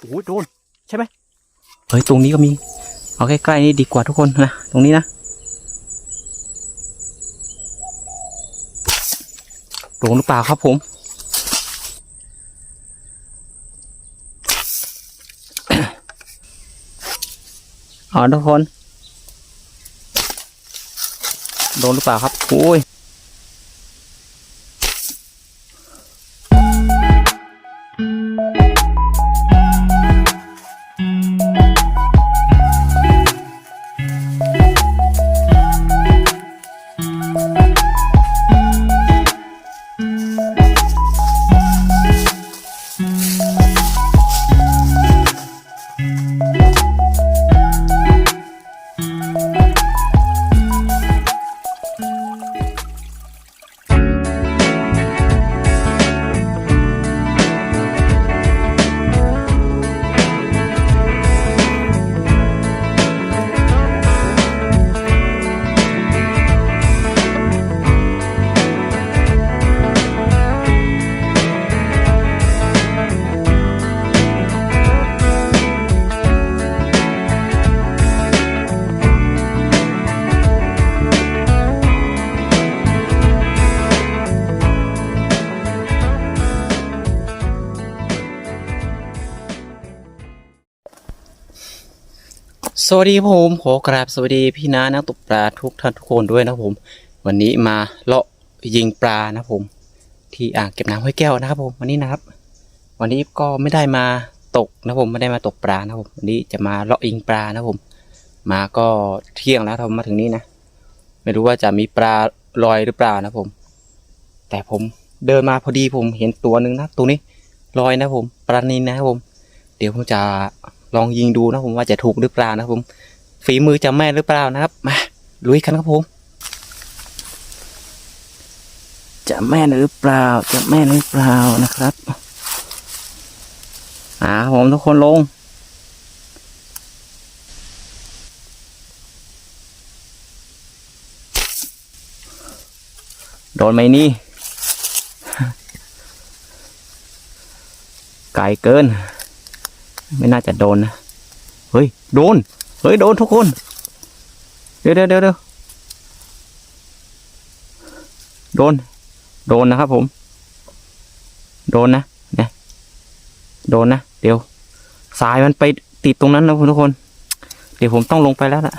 โอ้ยโดนใช่ไหมเฮ้ยตรงนี้ก็มี เอาใกล้ๆนี่ดีกว่าทุกคนนะตรงนี้นะโดนหรือเปล่าครับผมเอาทุกคน โดนหรือเปล่าครับโอ้ย สวัสดีผมขอกราบสวัสดีพี่น้านักตกปลาทุกท่านทุกคนด้วยนะผม วันนี้มาเลาะยิงปลานะผม ที่อ่างเก็บน้ำห้วยแก้วนะครับผมวันนี้นะครับ วันนี้ก็ไม่ได้มาตกนะผมไม่ได้มาตกปลานะผมวันนี้จะมาเลาะยิงปลานะผม มาก็เที่ยงแล้วครับมาถึงนี้นะไม่รู้ว่าจะมีปลาลอยหรือเปล่านะผม แต่ผมเดินมาพอดีผมเห็นตัวหนึ่งนะตัวนี้ลอยนะผมปลานินนะครับผม เดี๋ยวผมจะ ลองยิงดูนะผมว่าจะถูกหรือเปล่านะผมฝีมือจะแม่หรือเปล่านะครับมาลุยกันครับผม จะแม่หรือเปล่า จะแม่หรือเปล่านะครับอ่าผมทุกคนลงโดนไหมนี่ ไกลเกิน ไม่น่าจะโดนนะเฮ้ยโดนเฮ้ยโดนทุกคน เดี๋ยวเดี๋ยวเดี๋ยวเดียวโดน โดนนะครับผม โดนนะเนี่ยโดนนะเดี๋ยว สายมันไปติดตรงนั้นนะทุกคน เดี๋ยวผมต้องลงไปแล้วล่ะ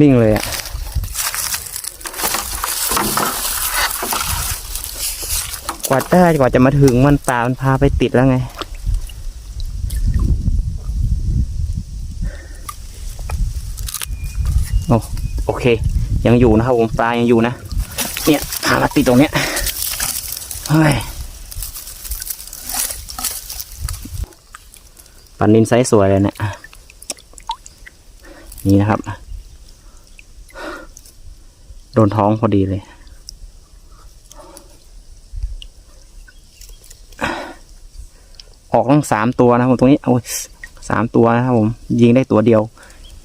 นิ่งเลยอะ กว่าได้กว่าจะมาถึงมันป่ามันพาไปติดแล้วไง โอ้โอเค ยังอยู่นะครับผมปลายังอยู่นะ เนี่ยพามาติดตรงเนี้ยเฮ้ยปลานินไซส์สวยเลยเนะี่ยนี่นะครับ โดนท้องพอดีเลย ออกตั้ง สามตัวนะครับผมตรงนี้โอ้ยสามตัวนะครับผมยิงได้ตัวเดียว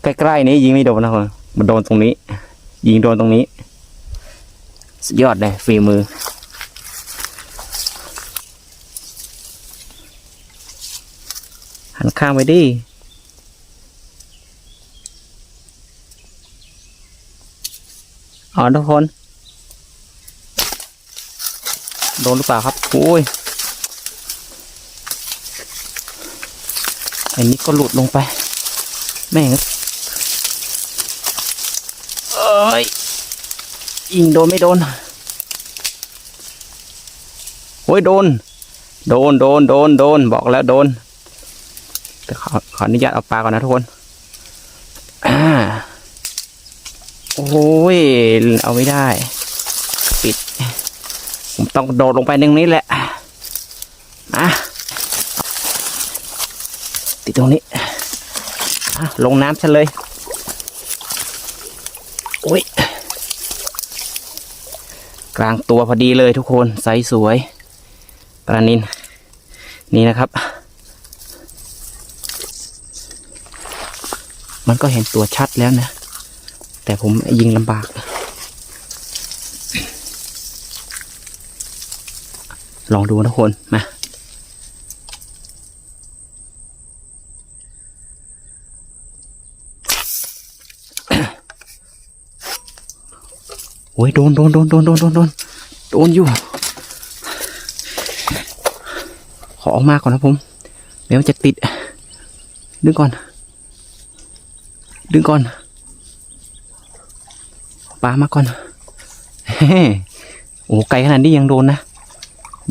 ใกล้ๆนี้ยิงไม่โดนนะครับมันโดนตรงนี้ ยิงโดนตรงนี้สุดยอดเลยฝีมือ หันข้างไปดิอ๋อทุกคน โดนหรือเปล่าครับ โอ้ย อันนี้ก็หลุดลงไป แม่งเอ้ยยิงโดนไม่โดนโอ้ยโดน โดนโดนโดนโดนบอกแล้วโดนแต่ขอขออนุญาตเอาปลาก่อนนะทุกคนอ่าโอ้ยเอาไม่ได้ ปิด ผมต้องโดดลงไปตรงนี้แหละอะ ติดตรงนี้ลงน้ำฉันเลย โอ้ย กลางตัวพอดีเลยทุกคนไซส์สวยปลานินนี่นะครับ มันก็เห็นตัวชัดแล้วนะ แต่ผมยิงลำบาก ลองดูนะทุกคนมา อ้ยโดนโดนโดนโดนโดนโดนโดนโดนอยู่ ขอออกมาก่อนนะผมเดี๋ยวจะติด ดึงก่อน ดึงก่อนปลามาก่อนเฮ้โอ้ไกลขนาดนี้ยังโดนนะ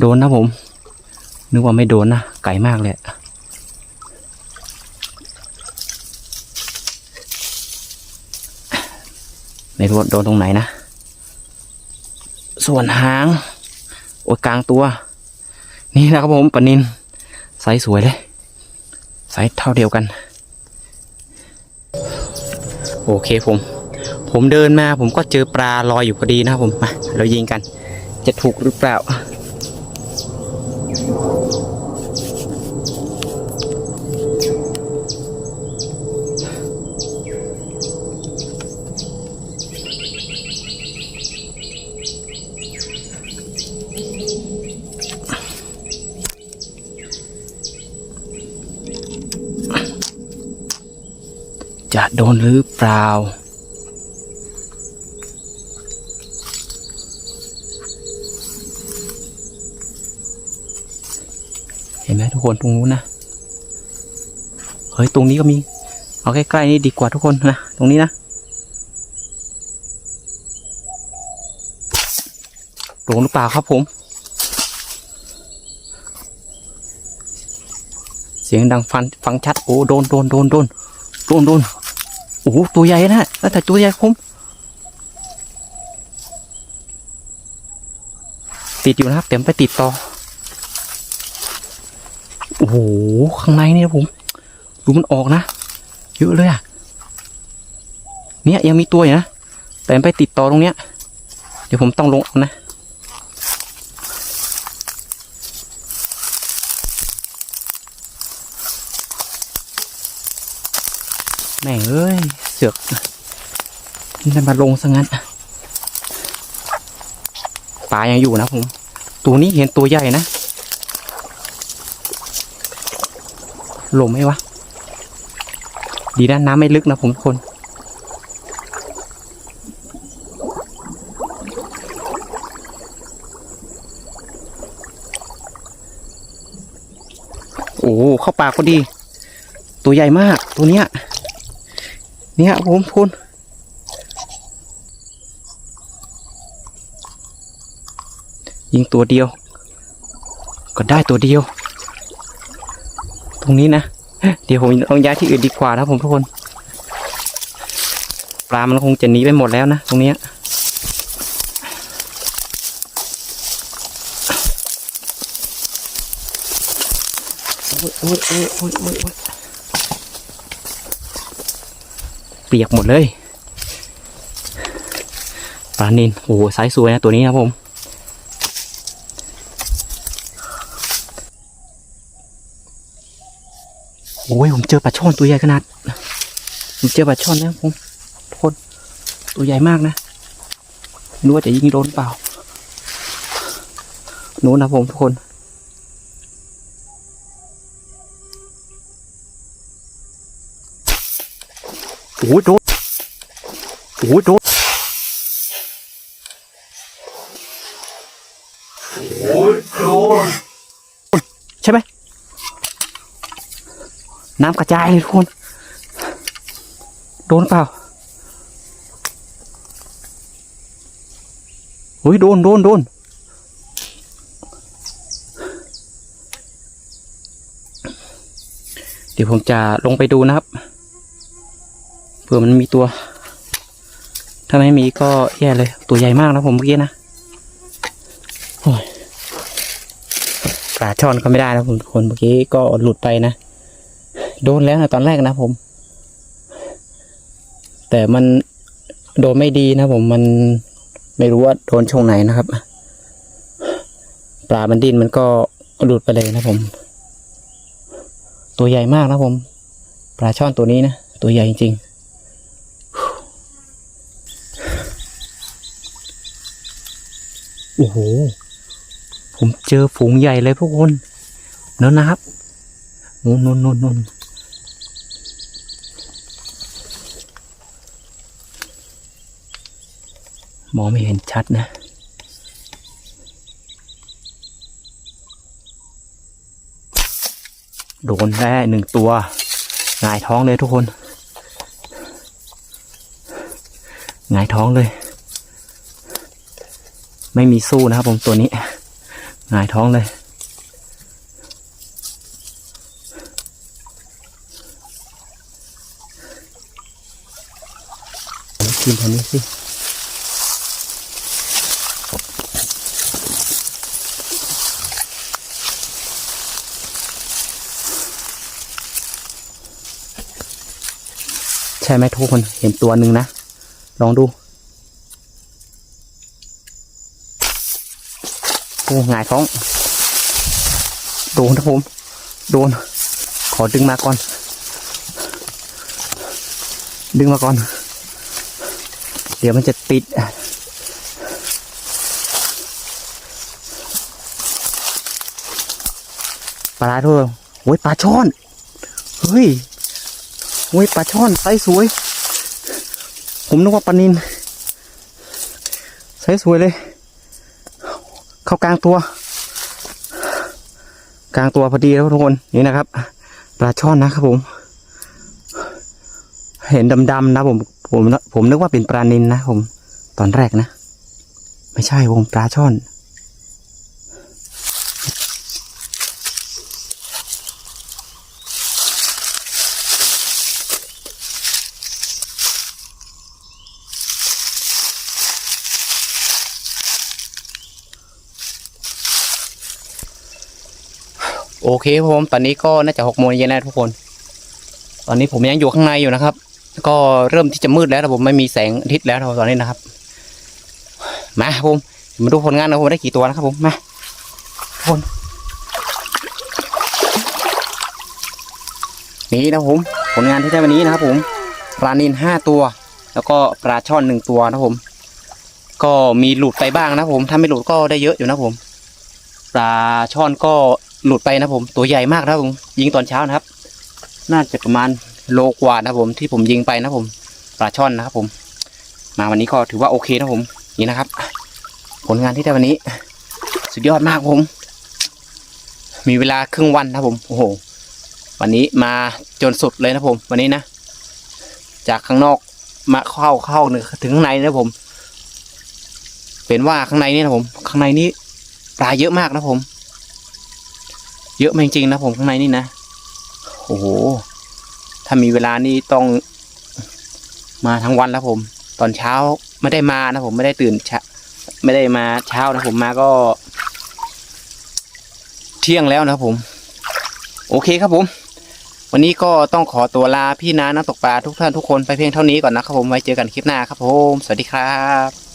โดนนะผม นึกว่าไม่โดนนะ ไกลมากเลยไม่รู้โดนตรงไหนนะ ส่วนหางโอ้กลางตัว นี่นะครับผมปนินไซส์สวยเลยไซส์เท่าเดียวกัน โอเคผม ผมเดินมาผมก็เจอปลาลอยอยู่พอดีนะครับผมมาเรายิงกัน จะถูกหรือเปล่า โดนหรือเปล่า เห็นไหมทุกคนตรงนู้นนะ เฮ้ย ตรงนี้ก็มี เอาใกล้ๆนี่ดีกว่าทุกคนนะ ตรงนี้นะโดนหรือเปล่าครับผม เสียงดังฟันฟังชัด โอ้ โดนโดนโดนโดนโดนโดน อ้โหตัวใหญ่นะแล้วแต่ตัวใหญ่ผมติดอยู่นะครับเดี๋ยวไปติดต่อ โอ้โห ข้างในนี่นะผม ดูมันออกนะ เยอะเลยอะเนี่ยยังมีตัวอยู่นะ แต่ไปติดต่อตรงเนี้ย เดี๋ยวผมต้องลงนะ แม่งเอ้ย เสือกนี่มันมาลงซะงั้นปลายังอยู่นะผม ตัวนี้เห็นตัวใหญ่นะลมไหมวะ ดีนะน้ำไม่ลึกนะผมทุกคน โอ้เข้าปากพอดี ตัวใหญ่มากตัวเนี้ย เนี่ยผมทุกคนยิงตัวเดียว ก็ได้ตัวเดียว ตรงนี้นะ เดี๋ยวผมลองย้ายที่อื่นดีกว่านะผมทุกคน ปลามันคงจะหนีไปหมดแล้วนะ ตรงนี้โอ้ยโอ้ยโอ้ยโอ้ยโอ้ยโอ้ย เปียกหมดเลยปลานินโอ้โหไซส์สวยนะตัวนี้ครับผมโอ้ยผมเจอปลาช่อนตัวใหญ่ขนาด ผมเจอปลาช่อนนะผมทุกคนตัวใหญ่มากนะไม่รู้ว่าจะยิงโดนเปล่านู้นนะผมทุกคน โอ้ยโดนโอ้ยโดนใช่ไหมน้ำกระจายเลยทุกคน โดนเปล่าโอ้ยโดนโดนโดนเดี๋ยวผมจะลงไปดูนะครับ เผื่อมันมีตัว ถ้าไม่มีก็แย่เลย ตัวใหญ่มากนะผมเมื่อกี้นะโอ้ยปลาช่อนก็ไม่ได้นะผมทุกคนเมื่อกี้ก็หลุดไปนะ โดนแล้วนะตอนแรกนะผม แต่มันโดนไม่ดีนะผมมันไม่รู้ว่าโดนช่วงไหนนะครับ ปลามันดิ้นมันก็หลุดไปเลยนะผม ตัวใหญ่มากนะผม ปลาช่อนตัวนี้นะ ตัวใหญ่จริงๆ โอ้โห ผมเจอฝูงใหญ่เลยทุกคนเนื้อนะครับนู่นนู่นนู่นนู่นมองไม่เห็นชัดนะ โดนแร่หนึ่งตัวหงายท้องเลยทุกคนหงายท้องเลย ไม่มีสู้นะครับผมตัวนี้หงายท้องเลย กินตัวนี้สิใช่ไหมทุกคนเห็นตัวหนึ่งนะ ลองดู โอ้ หงายท้อง โดนนะผม โดน ขอดึงมาก่อน ดึงมาก่อน เดี๋ยวมันจะติดปลาด้วโอ้ยปลาช่อน เฮ้ยโอ้ยปลาช่อนไซส์สวย ผมนึกว่าปลานินไซส์สวยเลย เข้ากลางตัว กลางตัวพอดีแล้วทุกคนนี่นะครับปลาช่อนนะครับผม เห็นดำๆนะผมผมผมนึกว่าเป็นปลานินนะผม ตอนแรกนะ ไม่ใช่ผมปลาช่อน โอเคครับผมตอนนี้ก็น่าจะหกโมงเย็นแล้วทุกคน ตอนนี้ผมยังอยู่ข้างในอยู่นะครับ ก็เริ่มที่จะมืดแล้วผมไม่มีแสงอาทิตย์แล้วตอนนี้นะครับมาครับผมมาดูผลงานนะผมได้กี่ตัวนะครับผมมาคนนี่นะผม ผลงานที่ได้วันนี้นะครับผมปลานินห้าตัว แล้วก็ปลาช่อนหนึ่งตัวนะครับผม ก็มีหลุดไปบ้างนะครับผม ถ้าไม่หลุดก็ได้เยอะอยู่นะครับผมปลาช่อนก็ หลุดไปนะผมตัวใหญ่มากนะผมยิงตอนเช้านะครับ น่าจะประมาณโลกว่านะผมที่ผมยิงไปนะผมปลาช่อนนะครับผม มาวันนี้ก็ถือว่าโอเคนะผม นี่นะครับ ผลงานที่ได้วันนี้ สุดยอดมากผม มีเวลาครึ่งวันนะผมโอ้โหวันนี้มาจนสุดเลยนะผม วันนี้นะ จากข้างนอกมาเข้าเข้าถึงข้างในนะผม เป็นว่าข้างในนี่นะผม ข้างในนี้ปลาเยอะมากนะผม เยอะมากจริงๆนะผมข้างในนี่นะ โอ้โห ถ้ามีเวลานี่ต้องมาทั้งวันแล้วผม ตอนเช้าไม่ได้มานะผมไม่ได้ตื่นเช้าไม่ได้มาเช้านะผมมาก็ เที่ยงแล้วนะผม โอเคครับผม วันนี้ก็ต้องขอตัวลาพี่น้านักตกปลาทุกท่านทุกคนไปเพียงเท่านี้ก่อนนะครับผมไว้เจอกันคลิปหน้าครับผม สวัสดีครับ